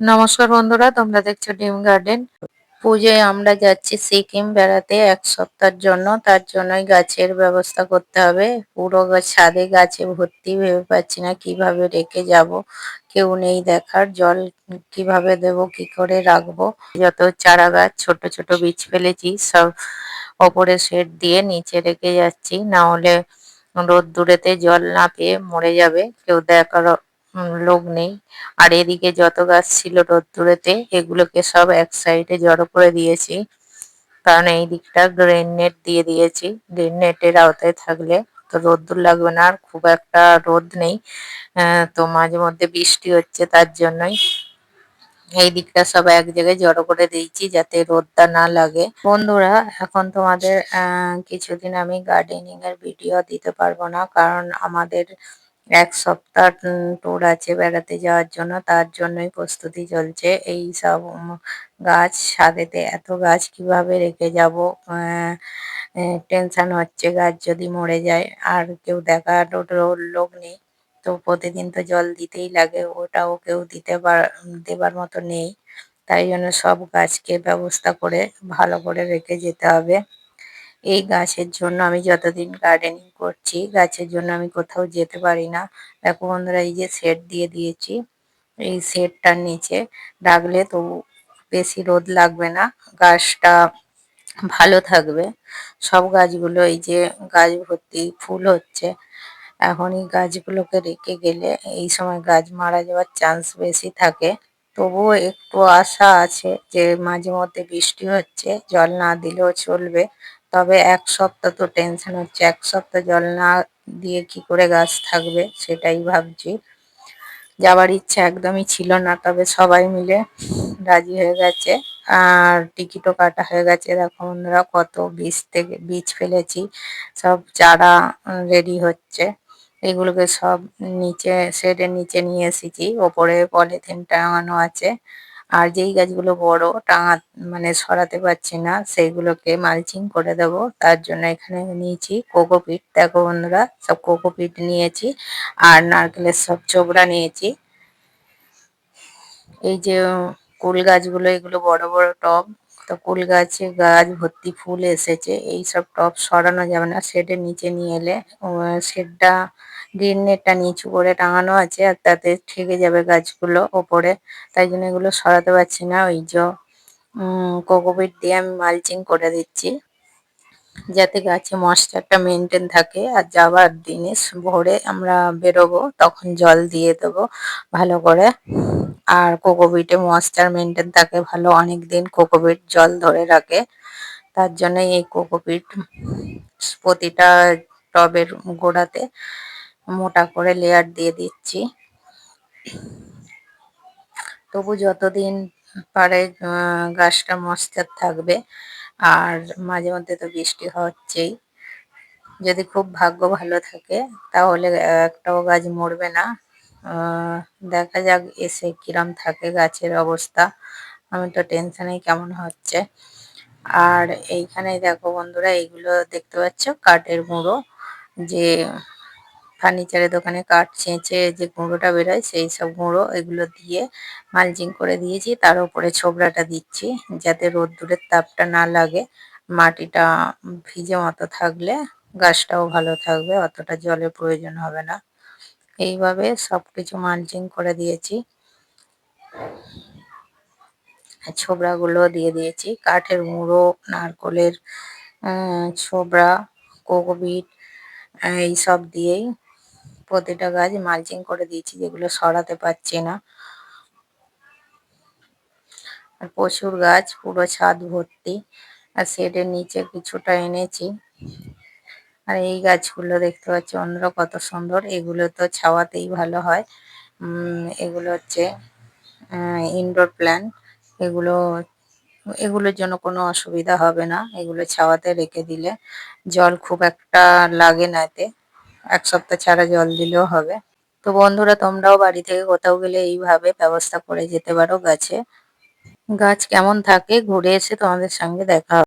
নমস্কার বন্ধুরা, তোমরা দেখছ ডিম গার্ডেন। পুজোয় আমরা যাচ্ছি সিকিম বেড়াতে এক সপ্তাহের জন্য। তার জন্যই গাছের ব্যবস্থা করতে হবে। পুরো ছাদে গাছে ভর্তি ভেবে পাচ্ছি না কীভাবে রেখে যাব। কেউ নেই দেখার। জল কীভাবে দেব, কি করে রাখব? যত চারা গাছ, ছোট ছোট বীজ ফেলেছি, সব ওপরে শেড দিয়ে নিচে রেখে যাচ্ছি। না হলে রোদ দূরেতে জল না পেয়ে মরে যাবে। কেউ দেখার লোক নেই। আর এদিকে যত গাছ ছিল রোদ্দুরেতে, এগুলোকে সব এক সাইডে জড়ো করে দিয়েছি। কারণ এই দিকটা গ্রেন নেট দিয়ে দিয়েছি। গ্রেন নেটের আওতায় থাকলে তো রোদ্দুর লাগবে না, আর খুব একটা রোদ নেই। তো মাঝে মধ্যে বৃষ্টি হচ্ছে তার জন্যই। এই দিকটা সব এক জায়গায় জড়ো করে দিয়েছি যাতে রোদটা না লাগে। বন্ধুরা, এখন তোমাদের কিছুদিন আমি গার্ডেনিং এর ভিডিও দিতে পারব না। কারণ আমাদের এক সপ্তাহ ট্যুর আছে বেড়াতে যাওয়ার জন্য, তার জন্যই প্রস্তুতি চলছে। এই সব গাছ, ছাদেতে এত গাছ কীভাবে রেখে যাব? টেনশন হচ্ছে গাছ যদি মরে যায়, আর কেউ দেখার লোক নেই। তো প্রতিদিন তো জল দিতেই লাগে, ওটাও কেউ দিতে পার দেবার মতো নেই। তাই জন্য সব গাছকে ব্যবস্থা করে, ভালো করে রেখে যেতে হবে। এই গাছের জন্য আমি যতদিন গার্ডেনিং করছি, গাছের জন্য আমি কোথাও যেতে পারি না। দেখো বন্ধুরা, এই যে সেট দিয়ে দিয়েছি, এই সেটটার নিচে রাখলে তো বেশি রোদ লাগবে না, গাছটা ভালো থাকবে। সব গাছগুলো এই যে গাছ ভর্তি ফুল হচ্ছে, এখন এই গাছগুলোকে রেখে গেলে এই সময় গাছ মারা যাওয়ার চান্স বেশি থাকে। তবুও একটু আশা আছে যে মাঝে মধ্যে বৃষ্টি হচ্ছে, জল না দিলেও চলবে। তবে এক সপ্তাহ তো টেনশন হচ্ছে। এক সপ্তাহ জল না দিয়ে কি করে গাছ থাকবে সেটাই ভাবছি। যাওয়ার ইচ্ছা একদমই ছিল না, তবে সবাই মিলে রাজি হয়ে গেছে। আর টিকিটও কাটা হয়ে গেছে। দেখো বন্ধুরা কত বীজ থেকে বীজ ফেলেছি। সব চারা রেডি হচ্ছে। এগুলোকে সব নিচে শেডের নিচে নিয়ে এসেছি। ওপরে পলিথিন টাঙানো আছে। আর যেই গাছগুলো বড় টাঙা মানে সরাতে পারছি না, সেইগুলোকে মালচিং করে দেব। তার জন্য এখানে নিয়েছি কোকোপিট। দেখো বন্ধুরা, সব কোকোপিট নিয়েছি আর নারকেলের সব চোবড়া নিয়েছি। এই যে কুল গাছগুলো, এগুলো বড় বড় টব। তো কুল গাছে গাছ ভর্তি ফুল এসেছে। এই সব টব সরানো যাবে না, শেডের নিচে নিয়ে এলে শেডটা গ্রিন নেটটা নিচু করে টাঙানো আছে আর তাতে ঠেকে যাবে গাছগুলো ওপরে। তাই জন্য এগুলো সরাতে পারছি না। ওই যে কোকোপিট দিয়ে আমি মালচিং করে দিচ্ছি। যাতে গাছে ময়েশ্চারটা মেনটেন থাকে। আর যাবার দিনে ভোরে আমরা বেরোবো, তখন জল দিয়ে দেবো ভালো করে। আর কোকোপিটে ময়েশ্চার মেনটেন থাকে ভালো অনেক দিন কোকোপিট জল ধরে রাখে। তার জন্য এই কোকোপিট প্রতিটা টবের গোড়াতে মোটা করে লেয়ার দিয়ে দিচ্ছি। তবু যতদিন পারে গাছটা ময়েশ্চার থাকবে, আর মাঝে মধ্যে তো বৃষ্টি হচ্ছেই। যদি খুব ভাগ্য ভালো থাকে, তাহলে একটাও গাছ মরবে না। দেখা যাক এসে কিরম থাকে গাছের অবস্থা। আমি তো টেনশনেই কেমন হচ্ছে। আর এইখানে দেখো বন্ধুরা, এইগুলো দেখতে পাচ্ছ? কাঠের গুঁড়ো, যে ফার্নিচারের দোকানে কাঠ, ছেঁচে যে গুঁড়োটা বেরোয়, সেই সব গুঁড়ো এগুলো দিয়ে মালচিং করে দিয়েছি। তার উপরে ছোবড়াটা দিচ্ছি যাতে রোদ্দুরের তাপটা না লাগে। মাটিটা ভিজে মতো থাকলে গাছটাও ভালো থাকবে, অতটা জলের প্রয়োজন হবে না। এইভাবে সবকিছু মালচিং করে দিয়েছি। ছোবড়াগুলো দিয়ে দিয়েছি। কাঠের মুড়ো নারকলের ছোবড়া, কোকোবিট এইসব দিয়েই প্রতিটা গাছ মালচিং করে দিয়েছি যেগুলো সরাতে পারছি না। আর প্রচুর গাছ, পুরো ছাদ ভর্তি। আর শেডের নিচে কিছুটা এনেছি। আর এই গাছগুলো দেখতে পাচ্ছি অন্যরা কত সুন্দর। এগুলো তো ছাওয়াতেই ভালো হয়। এগুলো হচ্ছে ইনডোর প্ল্যান্ট এগুলো, এগুলোর জন্য কোনো অসুবিধা হবে না। এগুলো ছাওয়াতে রেখে দিলে জল খুব একটা লাগে না এতে। এক সপ্তাহ ছাড়া জল দিলেও হবে। তো বন্ধুরা, তোমরাও বাড়ি থেকে কোথাও গেলে এইভাবে ব্যবস্থা করে যেতে পারো গাছে। গাছ কেমন থাকে, ঘুরে এসে তোমাদের সঙ্গে দেখা